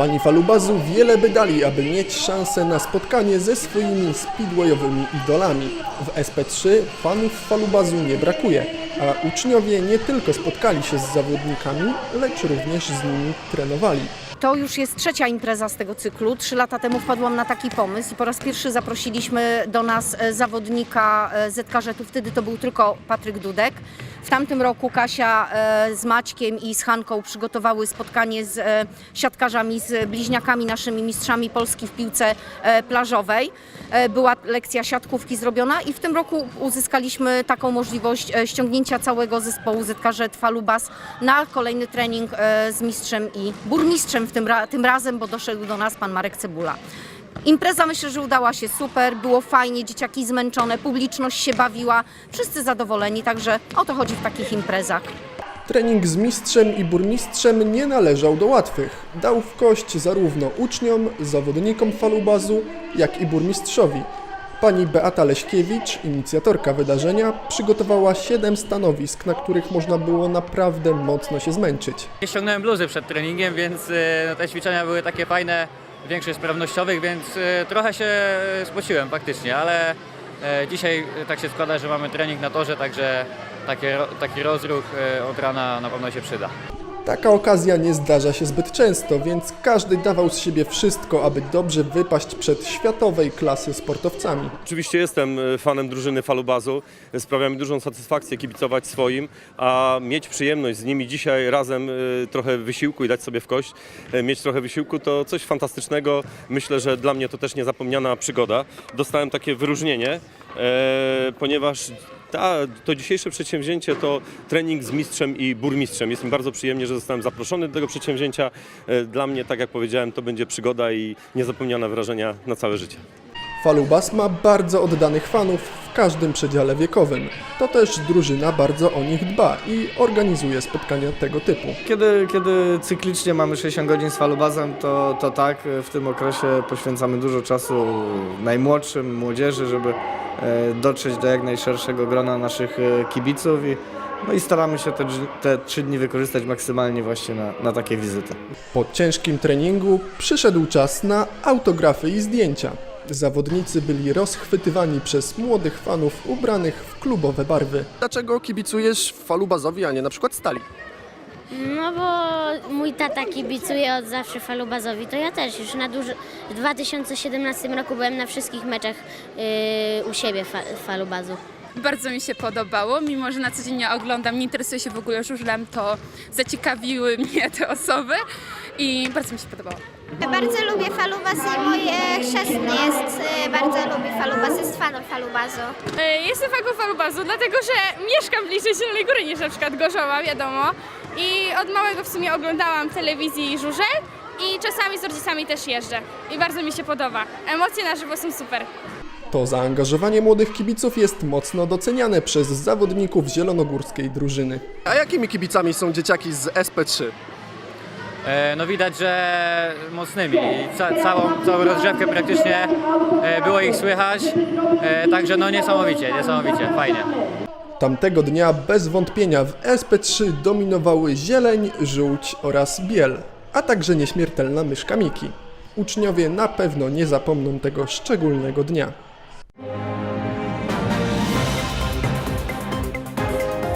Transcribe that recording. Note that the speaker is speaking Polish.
Fani Falubazu wiele by dali, aby mieć szansę na spotkanie ze swoimi speedwayowymi idolami. W SP3 fanów Falubazu nie brakuje, a uczniowie nie tylko spotkali się z zawodnikami, lecz również z nimi trenowali. To już jest trzecia impreza z tego cyklu. Trzy lata temu wpadłam na taki pomysł i po raz pierwszy zaprosiliśmy do nas e, zawodnika e, ZKŻ-u. Wtedy to był tylko Patryk Dudek. W tamtym roku Kasia e, z Maćkiem i z Hanką przygotowały spotkanie z e, siatkarzami, z bliźniakami naszymi mistrzami Polski w piłce e, plażowej. Była lekcja siatkówki zrobiona i w tym roku uzyskaliśmy taką możliwość ściągnięcia całego zespołu ZKŻ Falubas na kolejny trening z mistrzem i burmistrzem w tym, tym razem, bo doszedł do nas pan Marek Cebula. Impreza myślę, że udała się super, było fajnie, dzieciaki zmęczone, publiczność się bawiła, wszyscy zadowoleni, także o to chodzi w takich imprezach. Trening z mistrzem i burmistrzem nie należał do łatwych. Dał w kość zarówno uczniom, zawodnikom falubazu, jak i burmistrzowi. Pani Beata Leśkiewicz, inicjatorka wydarzenia, przygotowała 7 stanowisk, na których można było naprawdę mocno się zmęczyć. Ściągnąłem bluzy przed treningiem, więc e, no, te ćwiczenia były takie fajne, większość sprawnościowych, więc e, trochę się e, spociłem faktycznie, ale e, dzisiaj tak się składa, że mamy trening na torze, także takie, ro- taki rozruch od rana na pewno się przyda. Taka okazja nie zdarza się zbyt często, więc każdy dawał z siebie wszystko, aby dobrze wypaść przed światowej klasy sportowcami. Oczywiście jestem e, fanem drużyny Falubazu. Sprawia mi dużą satysfakcję kibicować swoim, a mieć przyjemność z nimi dzisiaj razem e, trochę wysiłku i dać sobie w kość, e, mieć trochę wysiłku to coś fantastycznego. Myślę, że dla mnie to też niezapomniana przygoda. Dostałem takie wyróżnienie, ponieważ ta, to dzisiejsze przedsięwzięcie to trening z mistrzem i burmistrzem. Jest mi bardzo przyjemnie, że zostałem zaproszony do tego przedsięwzięcia. E, Dla mnie, tak jak powiedziałem, to będzie przygoda i niezapomniane wrażenia na całe życie. Falubas ma bardzo oddanych fanów w każdym przedziale wiekowym. To też drużyna bardzo o nich dba i organizuje spotkania tego typu. Kiedy, kiedy cyklicznie mamy 60 godzin z falubazem, to, to tak, w tym okresie poświęcamy dużo czasu najmłodszym, młodzieży, żeby e, dotrzeć do jak najszerszego grona naszych e, kibiców i, no i staramy się te, te trzy dni wykorzystać maksymalnie właśnie na, na takie wizyty. Po ciężkim treningu przyszedł czas na autografy i zdjęcia. Zawodnicy byli rozchwytywani przez młodych fanów ubranych w klubowe barwy. Dlaczego kibicujesz Falubazowi, a nie na przykład Stali? No bo mój tata kibicuje od zawsze Falubazowi, to ja też już na duży... w 2017 roku byłem na wszystkich meczach yy, u siebie fa, Falubazu. Bardzo mi się podobało, mimo że na co dzień nie oglądam, nie interesuję się w ogóle żużlem, to zaciekawiły mnie te osoby i bardzo mi się podobało. Bardzo lubię Falubas i moje chrzestny jest, y, bardzo lubi Falubas, jest fanem Falubazu. E, Jestem faną falubazu, dlatego że mieszkam bliżej Zielonej Góry niż na przykład Gorzowa, wiadomo. I od małego w sumie oglądałam telewizję i żużel i czasami z rodzicami też jeżdżę. I bardzo mi się podoba. Emocje na żywo są super. To zaangażowanie młodych kibiców jest mocno doceniane przez zawodników zielonogórskiej drużyny. A jakimi kibicami są dzieciaki z SP3? E, No widać, że mocnymi. Ca całą, całą rozgrzewkę praktycznie e, było ich słychać, e, także no niesamowicie, niesamowicie, fajnie. Tamtego dnia bez wątpienia w SP3 dominowały zieleń, żółć oraz biel, a także nieśmiertelna myszka Miki. Uczniowie na pewno nie zapomną tego szczególnego dnia.